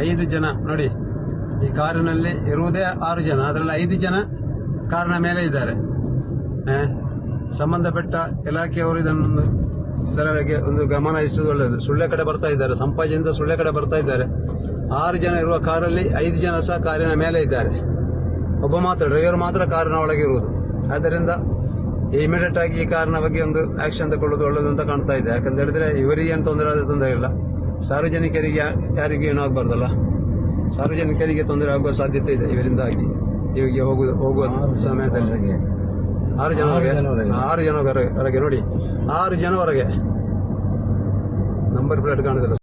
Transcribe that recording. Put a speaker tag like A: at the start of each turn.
A: ಐದು ಜನ ನೋಡಿ ಈ ಕಾರಿನಲ್ಲಿ ಇರುವುದೇ ಆರು ಜನ ಅದರಲ್ಲಿ ಐದು ಜನ ಕಾರಿನ ಮೇಲೆ ಇದ್ದಾರೆ. ಸಂಬಂಧಪಟ್ಟ ಇಲಾಖೆಯವರು ಇದನ್ನೊಂದು ಇದರ ಬಗ್ಗೆ ಒಂದು ಗಮನ ಹರಿಸುವುದು ಒಳ್ಳೆಯದು. ಸುಳ್ಳೆ ಕಡೆ ಬರ್ತಾ ಇದ್ದಾರೆ. ಸಂಪಾಜೆಯಿಂದ ಸುಳ್ಳೆ ಕಡೆ ಬರ್ತಾ ಇದ್ದಾರೆ. ಆರು ಜನ ಇರುವ ಕಾರಲ್ಲಿ ಐದು ಜನ ಸಹ ಕಾರಿನ ಮೇಲೆ ಇದ್ದಾರೆ. ಒಬ್ಬ ಮಾತ್ರ ಡ್ರೈವರ್ ಮಾತ್ರ ಕಾರಿನ ಒಳಗೆ ಇರುವುದು. ಆದ್ದರಿಂದ ಇಮಿಡಿಯೇಟ್ ಆಗಿ ಈ ಕಾರಿನ ಬಗ್ಗೆ ಒಂದು ಆಕ್ಷನ್ ತಗೊಳ್ಳೋದು ಒಳ್ಳೆಯದು ಅಂತ ಕಾಣ್ತಾ ಇದೆ. ಯಾಕಂತ ಹೇಳಿದ್ರೆ ಇವರಿಗೆ ಏನು ತೊಂದರೆ ಆದ ತೊಂದರೆ ಇಲ್ಲ. ಸಾರ್ವಜನಿಕರಿಗೆ ಯಾರಿಗೂ ಏನೂ ಆಗಬಾರ್ದಲ್ಲ ಸಾರ್ವಜನಿಕರಿಗೆ ತೊಂದರೆ ಆಗುವ ಸಾಧ್ಯತೆ ಇದೆ. ಇವರಿಂದಾಗಿ ಇವಿಗೆ ಹೋಗುವ ಹೋಗುವ ಸಮಯದಲ್ಲಿ. ಆರು ಜನವರೆಗೆ ಆರು ಜನವರೆಗೆ ನೋಡಿ. ಆರು ಜನವರೆಗೆ ನಂಬರ್ ಪ್ಲೇಟ್ ಕಾಣುದಿಲ್ಲ.